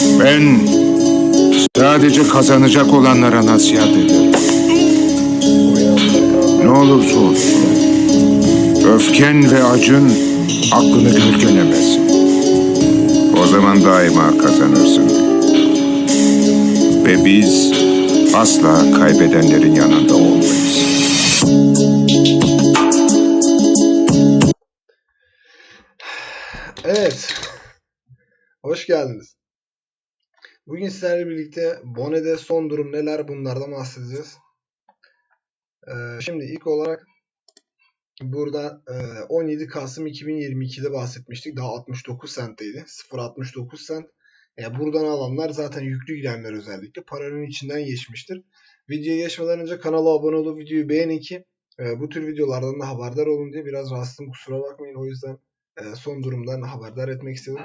Ben sadece kazanacak olanlara nasihat ederim. Ne olursa olsun. Öfken ve acın aklını gölgelemesin. O zaman daima kazanırsın. Ve biz asla kaybedenlerin yanında olmayız. Evet. Hoş geldiniz. Bugün sizlerle birlikte Bone'de son durum neler bunlardan bahsedeceğiz. Ee, şimdi ilk olarak burada e, 17 Kasım 2022'de bahsetmiştik. Daha 69 centteydi. 0.69 cent. Yani buradan alanlar zaten yüklü girenler özellikle paranın içinden geçmiştir. Videoya geçmeden önce kanala abone olup videoyu beğenin ki e, bu tür videolardan da haberdar olun diye biraz rahatsızım kusura bakmayın. O yüzden e, son durumdan haberdar etmek istedim.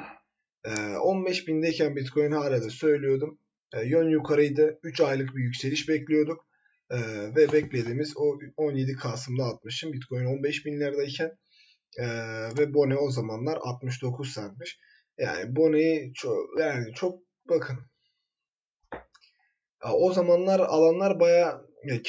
E, 15 bindeyken Bitcoin hala da söylüyordum. E, yön yukarıydı. 3 aylık bir yükseliş bekliyorduk. E, ve beklediğimiz o 17 Kasım'da atmışım. Bitcoin 15 binlerdeyken ve Bone o zamanlar 69 centmiş. Yani Bone'yi çok, yani çok bakın. O zamanlar alanlar baya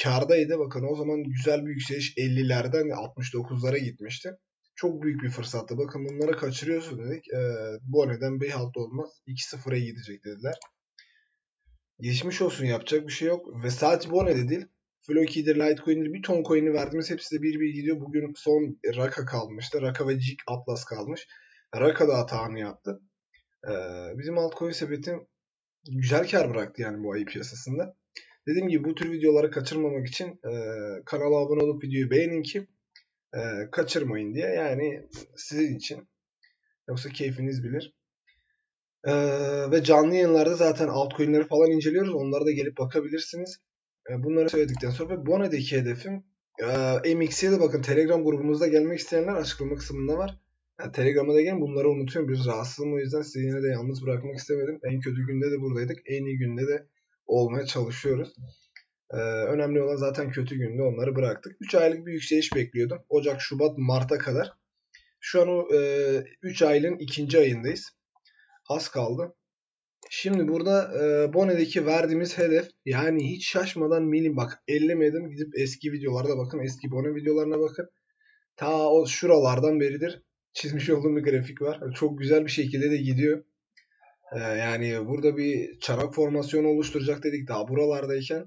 kardaydı. Bakın o zaman güzel bir yükseliş 50'lerden 69'lara gitmişti. Çok büyük bir fırsattı. Bakın bunları kaçırıyorsun dedik. E, Bone'den bir halt olmaz. 2-0'a gidecek dediler. Geçmiş olsun yapacak bir şey yok. Ve sadece Bone'de değil. Floki'dir, Litecoin'dir bir ton coin'i verdiğimiz hepsi de bir bir gidiyor. Bugün son Raka kalmıştı. Raka ve Jig Atlas kalmış. Raka da hatanı yaptı. Ee, bizim altcoin sepetim güzel kar bıraktı yani bu ayı piyasasında. Dediğim gibi bu tür videoları kaçırmamak için e, kanala abone olup videoyu beğenin ki e, kaçırmayın diye. Yani sizin için. Yoksa keyfiniz bilir. E, ve canlı yayınlarda zaten altcoin'leri falan inceliyoruz. Onlara da gelip bakabilirsiniz. E, bunları söyledikten sonra ve Bone'deki hedefim e, MX'ye de bakın Telegram grubumuzda gelmek isteyenler açıklama kısmında var. Yani Telegram'a da gelin bunları unutuyorum. Biraz rahatsızım o yüzden sizi yine de yalnız bırakmak istemedim. En kötü günde de buradaydık. En iyi günde de olmaya çalışıyoruz. Ee, önemli olan zaten kötü günde onları bıraktık. 3 aylık bir yükseliş bekliyordum. Ocak, Şubat, Mart'a kadar. Şu an o 3 e, ayın ikinci ayındayız. Az kaldı. Şimdi burada e, Bone'deki verdiğimiz hedef yani hiç şaşmadan milim bak ellemedim gidip eski videolarda bakın eski Bone videolarına bakın. Ta o şuralardan beridir çizmiş olduğum bir grafik var. Çok güzel bir şekilde de gidiyor. Ee, yani burada bir çanak formasyonu oluşturacak dedik daha buralardayken.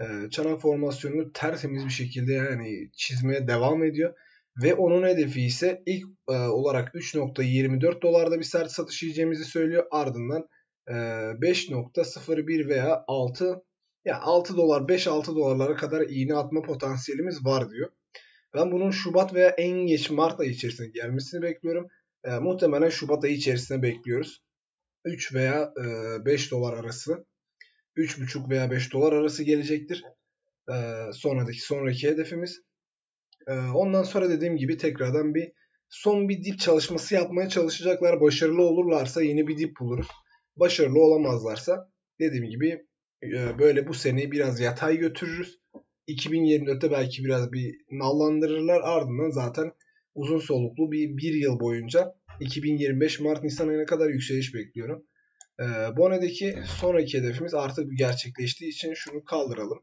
E, çanak formasyonunu tertemiz bir şekilde yani çizmeye devam ediyor. Ve onun hedefi ise ilk e, olarak 3.24 dolarda bir sert satış yiyeceğimizi söylüyor. Ardından e, 5.01 veya 6 ya 6 dolar 5-6 dolarlara kadar iğne atma potansiyelimiz var diyor. Ben bunun Şubat veya en geç Mart ayı içerisinde gelmesini bekliyorum. E, muhtemelen Şubat ayı içerisinde bekliyoruz. 3 veya e, 5 dolar arası. 3,5 veya 5 dolar arası gelecektir. E, sonraki sonraki hedefimiz. E, ondan sonra dediğim gibi tekrardan bir son bir dip çalışması yapmaya çalışacaklar. Başarılı olurlarsa yeni bir dip buluruz. Başarılı olamazlarsa dediğim gibi e, böyle bu seneyi biraz yatay götürürüz. 2024'te belki biraz bir nallandırırlar. Ardından zaten uzun soluklu bir, bir yıl boyunca 2025 Mart Nisan ayına kadar yükseliş bekliyorum. Ee, Bone'deki sonraki hedefimiz artık gerçekleştiği için şunu kaldıralım.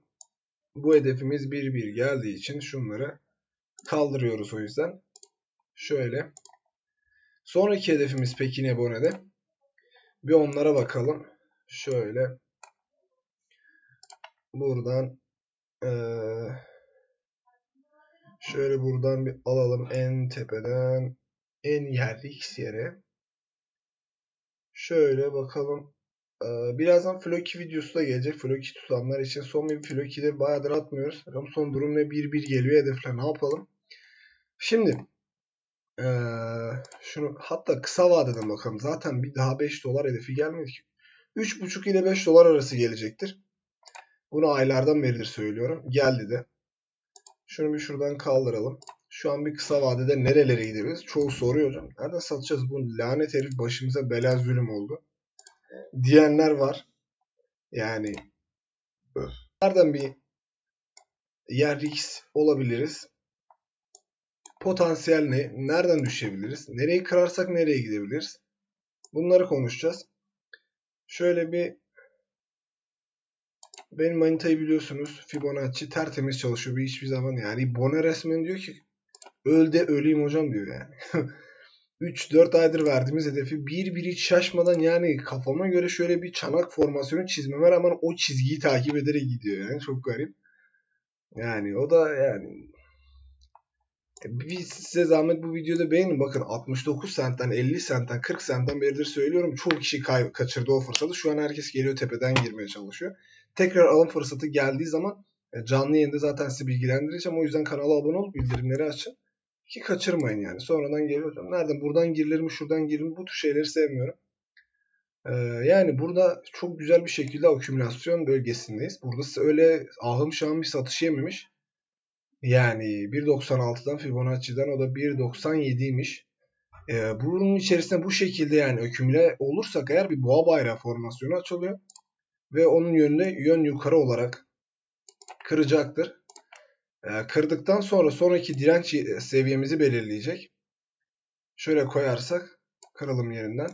Bu hedefimiz bir bir geldiği için şunları kaldırıyoruz o yüzden. Şöyle. Sonraki hedefimiz peki ne Bone'de? Bir onlara bakalım. Şöyle. Buradan ee, şöyle buradan bir alalım en tepeden en yerli X yere. Şöyle bakalım. Ee, birazdan Floki videosu da gelecek. Floki tutanlar için son bir Floki'de bayağıdır atmıyoruz. Bakalım son durum ne? 1-1 geliyor hedefler. Ne yapalım? Şimdi ee, şunu hatta kısa vadeden bakalım. Zaten bir daha 5 dolar hedefi gelmedi ki. 3.5 ile 5 dolar arası gelecektir. Bunu aylardan beridir söylüyorum. Geldi de. Şunu bir şuradan kaldıralım. Şu an bir kısa vadede nerelere gidebiliriz? Çoğu soruyor hocam. Nereden satacağız? Bu lanet herif başımıza bela zulüm oldu. Diyenler var. Yani nereden bir yer X olabiliriz? Potansiyel ne? Nereden düşebiliriz? Nereyi kırarsak nereye gidebiliriz? Bunları konuşacağız. Şöyle bir benim manitayı biliyorsunuz Fibonacci tertemiz çalışıyor bir hiçbir zaman yani Bone resmen diyor ki öl de öleyim hocam diyor yani. 3-4 aydır verdiğimiz hedefi bir bir hiç şaşmadan yani kafama göre şöyle bir çanak formasyonu çizmeme rağmen o çizgiyi takip ederek gidiyor yani çok garip. Yani o da yani biz size zahmet bu videoda beğenin. Bakın 69 sentten 50 sentten 40 sentten beridir söylüyorum. Çoğu kişi kay- kaçırdı o fırsatı. Şu an herkes geliyor tepeden girmeye çalışıyor. Tekrar alım fırsatı geldiği zaman e, canlı yayında zaten sizi bilgilendireceğim. O yüzden kanala abone olup bildirimleri açın. Ki kaçırmayın yani. Sonradan geliyor. Nereden? Buradan girilir mi? Şuradan girilir mi? Bu tür şeyleri sevmiyorum. Ee, yani burada çok güzel bir şekilde akümülasyon bölgesindeyiz. Burada öyle ahım şahım bir satış yememiş. Yani 1.96'dan Fibonacci'den o da 1.97'ymiş. Ee, bunun içerisinde bu şekilde yani akümüle olursak eğer bir boğa bayrağı formasyonu açılıyor. Ve onun yönünde yön yukarı olarak kıracaktır. Kırdıktan sonra sonraki direnç seviyemizi belirleyecek. Şöyle koyarsak kırılım yerinden.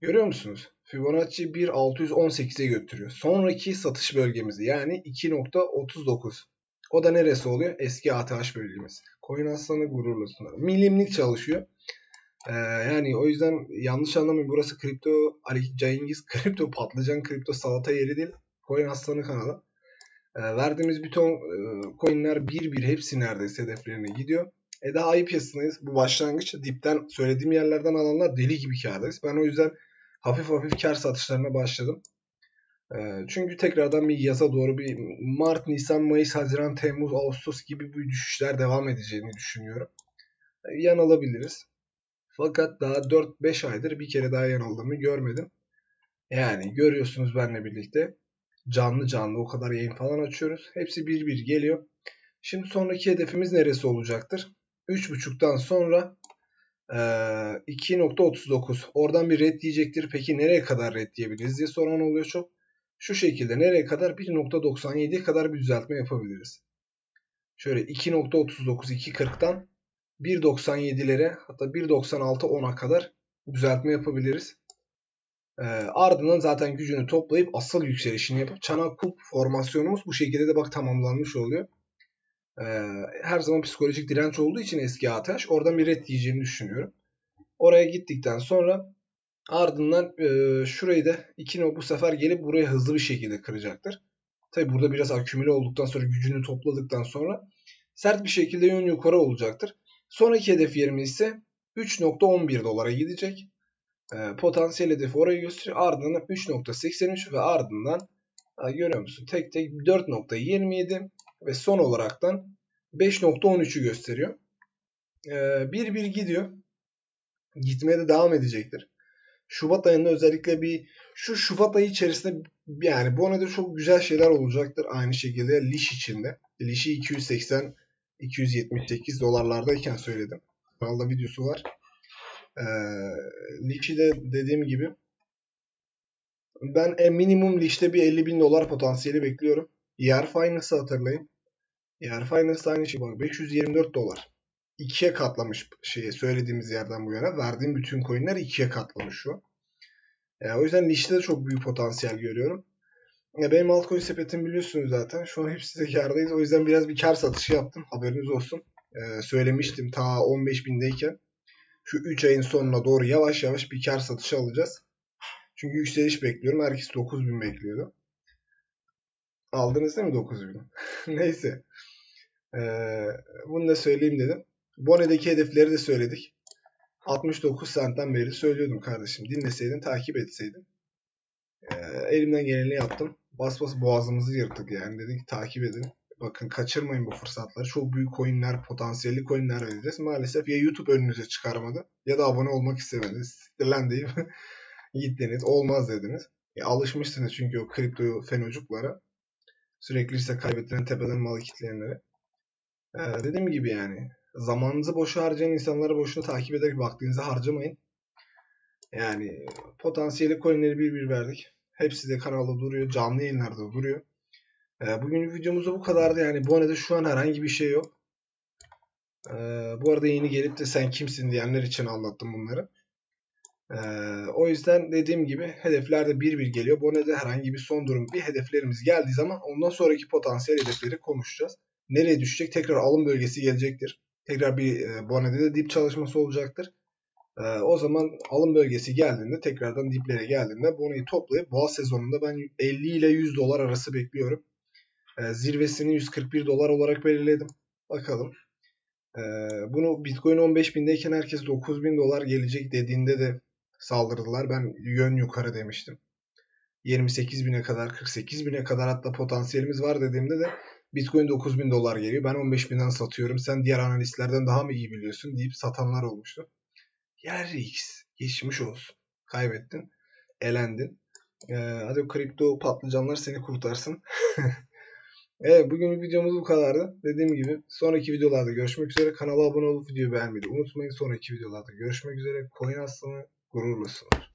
Görüyor musunuz? Fibonacci 1.618'e götürüyor. Sonraki satış bölgemizi yani 2.39. O da neresi oluyor? Eski ATH bölgemiz. Coin aslanı gururlusunlar. Milimlik çalışıyor. Ee, yani o yüzden yanlış anlamayın. Burası kripto Ali Cengiz kripto patlıcan kripto salata yeri değil. Coin aslanı kanalı. Ee, verdiğimiz bütün e, coinler bir bir hepsi neredeyse hedeflerine gidiyor. E daha iyi piyasadayız. Bu başlangıç dipten söylediğim yerlerden alanlar deli gibi kârdayız. Ben o yüzden hafif hafif kar satışlarına başladım. Ee, çünkü tekrardan bir yaza doğru bir Mart, Nisan, Mayıs, Haziran, Temmuz, Ağustos gibi bu düşüşler devam edeceğini düşünüyorum. Ee, yanılabiliriz. Fakat daha 4-5 aydır bir kere daha yanıldığımı görmedim. Yani görüyorsunuz benimle birlikte canlı canlı o kadar yayın falan açıyoruz. Hepsi bir bir geliyor. Şimdi sonraki hedefimiz neresi olacaktır? 3.5'tan sonra 2.39. Oradan bir red diyecektir. Peki nereye kadar red diyebiliriz diye soran oluyor çok. Şu şekilde nereye kadar? 1.97'ye kadar bir düzeltme yapabiliriz. Şöyle 2.39 2.40'dan 1.97'lere hatta 1.96 10'a kadar düzeltme yapabiliriz. Ee, ardından zaten gücünü toplayıp asıl yükselişini yapıp çanak kulp formasyonumuz bu şekilde de bak tamamlanmış oluyor. Ee, her zaman psikolojik direnç olduğu için eski ATH oradan bir red diyeceğini düşünüyorum. Oraya gittikten sonra ardından e, şurayı da 2 no bu sefer gelip buraya hızlı bir şekilde kıracaktır. Tabi burada biraz akümüle olduktan sonra gücünü topladıktan sonra sert bir şekilde yön yukarı olacaktır. Sonraki hedef yerimiz ise 3.11 dolara gidecek. E, potansiyel hedefi orayı gösteriyor. Ardından 3.83 ve ardından ha, görüyor musun? Tek tek 4.27 ve son olaraktan 5.13'ü gösteriyor. E, bir bir gidiyor. Gitmeye de devam edecektir. Şubat ayında özellikle bir şu Şubat ayı içerisinde yani bu arada çok güzel şeyler olacaktır aynı şekilde Liş içinde. Liş'i 280 278 dolarlardayken söyledim. Kanalda videosu var. Ee, Liş'i de dediğim gibi ben en minimum Liş'te bir 50 bin dolar potansiyeli bekliyorum. Yer Finance'ı hatırlayın. Yer Finance aynı şey bak 524 dolar. ikiye katlamış şeyi söylediğimiz yerden bu yana. Verdiğim bütün coinler ikiye katlamış şu. E, o yüzden Liş'te de çok büyük potansiyel görüyorum. E, benim altcoin sepetim biliyorsunuz zaten. Şu an hepsi de kardayız. O yüzden biraz bir kar satışı yaptım. Haberiniz olsun. E, söylemiştim ta 15.000'deyken. Şu 3 ayın sonuna doğru yavaş yavaş bir kar satışı alacağız. Çünkü yükseliş bekliyorum. Herkes 9.000 bekliyordu. Aldınız değil mi 9.000? Neyse. Ee, bunu da söyleyeyim dedim. Bone'deki hedefleri de söyledik. 69 sentten beri söylüyordum kardeşim. Dinleseydin, takip etseydin. Ee, elimden geleni yaptım. Bas bas boğazımızı yırttık yani. Dedik takip edin. Bakın kaçırmayın bu fırsatları. Çok büyük coinler, potansiyelli coinler vereceğiz. Maalesef ya YouTube önünüze çıkarmadı ya da abone olmak istemediniz. Siktirlen deyip gittiniz. Olmaz dediniz. E, alışmışsınız çünkü o kripto fenocuklara. Sürekli ise kaybettiren tepeden malı kitleyenlere. Ee, dediğim gibi yani zamanınızı boşa harcayan insanları boşuna takip ederek vaktinizi harcamayın. Yani potansiyeli coinleri bir bir verdik. Hepsi de kanalda duruyor. Canlı yayınlarda duruyor. Ee, bugün videomuzda bu kadardı. Yani bu arada şu an herhangi bir şey yok. Ee, bu arada yeni gelip de sen kimsin diyenler için anlattım bunları. Ee, o yüzden dediğim gibi hedeflerde bir bir geliyor. Bone'de herhangi bir son durum bir hedeflerimiz geldiği zaman ondan sonraki potansiyel hedefleri konuşacağız. Nereye düşecek? Tekrar alım bölgesi gelecektir. Tekrar bir e, Bone'de de dip çalışması olacaktır. Ee, o zaman alım bölgesi geldiğinde tekrardan diplere geldiğinde Bone'yi toplayıp boğa sezonunda ben 50 ile 100 dolar arası bekliyorum. Ee, zirvesini 141 dolar olarak belirledim. Bakalım. Ee, bunu Bitcoin 15 bindeyken herkes 9 bin dolar gelecek dediğinde de saldırdılar. Ben yön yukarı demiştim. 28 bine kadar 48 bine kadar hatta potansiyelimiz var dediğimde de Bitcoin 9 bin dolar geliyor. Ben 15 binden satıyorum. Sen diğer analistlerden daha mı iyi biliyorsun deyip satanlar olmuştu. Yer X. Geçmiş olsun. Kaybettin. Elendin. Ee, hadi o kripto patlıcanlar seni kurtarsın. evet bugün videomuz bu kadardı. Dediğim gibi sonraki videolarda görüşmek üzere. Kanala abone olup videoyu beğenmeyi unutmayın. Sonraki videolarda görüşmek üzere. Coin aslanı gururlusunuz.